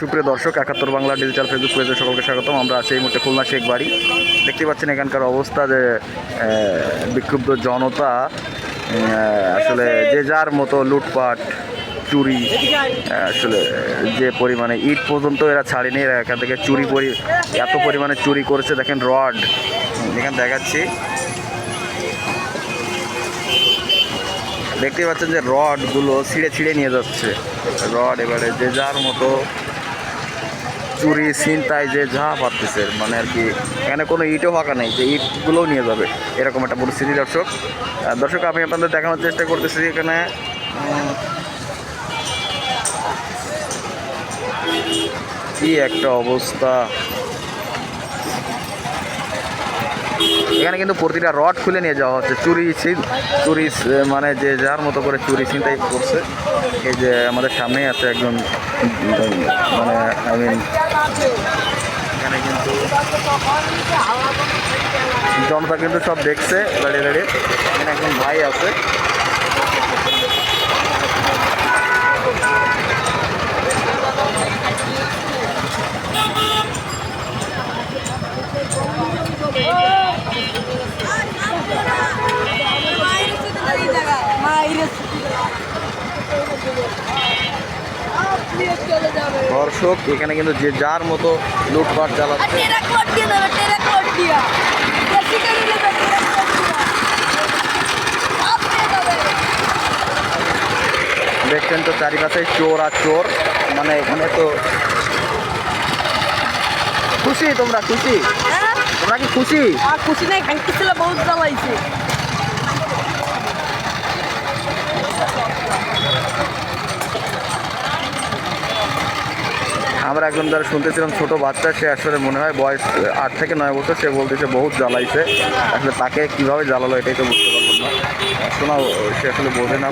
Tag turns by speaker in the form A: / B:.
A: সুপ্রিয় দর্শক, একাত্তর বাংলা ডিজিটাল ফেসবুক পেজে সকলকে স্বাগতম। আমরা আছি এই মুহূর্তে খুলনা শেখ বাড়ি দেখতে পাচ্ছেন এখানকার অবস্থা যে বিক্ষুব্ধ জনতা আসলে যে যার মতো লুটপাট, চুরি আসলে যে পরিমাণে ইট পর্যন্ত এরা ছাড়েনি, এরা এখান থেকে চুরি পরি এত পরিমাণে চুরি করেছে, দেখেন রড। এখানে দেখাচ্ছি। দেখতে পাচ্ছেন যে রডগুলো ছিঁড়ে ছিঁড়ে নিয়ে যাচ্ছে। রড এবারে যে যার মতো চুরি, ছিনতাই, যে যা পারতেছে মানে আর কি, এখানে কোনো ইটও ফাঁকা নেই, যে ইটগুলোও নিয়ে যাবে, এরকম একটা পরিস্থিতি দর্শক। দর্শক, আমি আপনাদের দেখানোর চেষ্টা করতেছি এখানে। কি একটা অবস্থা। এখানে কিন্তু প্রতিটা রড খুলে নিয়ে যাওয়া হচ্ছে। চুরি ছিন- চুরি মানে যে যার মতো করে চুরি ছিনতাই করছে। এই যে আমাদের সামনেই আছে একজন মানে আই মিন এখানে কিন্তু জনতা কিন্তু সব দেখছে। দাঁড়িয়ে দাঁড়িয়ে এখানে একজন ভাই আছে। দর্শক, এখানে কিন্তু যে যার মতো লুটপাট চালাচ্ছে। দেখছেন তো চারিপাশে চোর আর চোর। মানে এখানে তো খুশি তোমরা, খুশি? তোমরা কি খুশি?
B: খুশি নাই খাইতেছিল বহুত জ্বালাইছে।
A: আমরা একজন যারা শুনতেছিলাম ছোট বাচ্চা সে আসলে মনে হয় বয়স আট থেকে নয় বছর সে বলতেছে বহুত জ্বালাইছে। আসলে তাকে কীভাবে জ্বালালো এটাই তো বুঝতে পারলাম না। শোনাও সে আসলে বোঝে না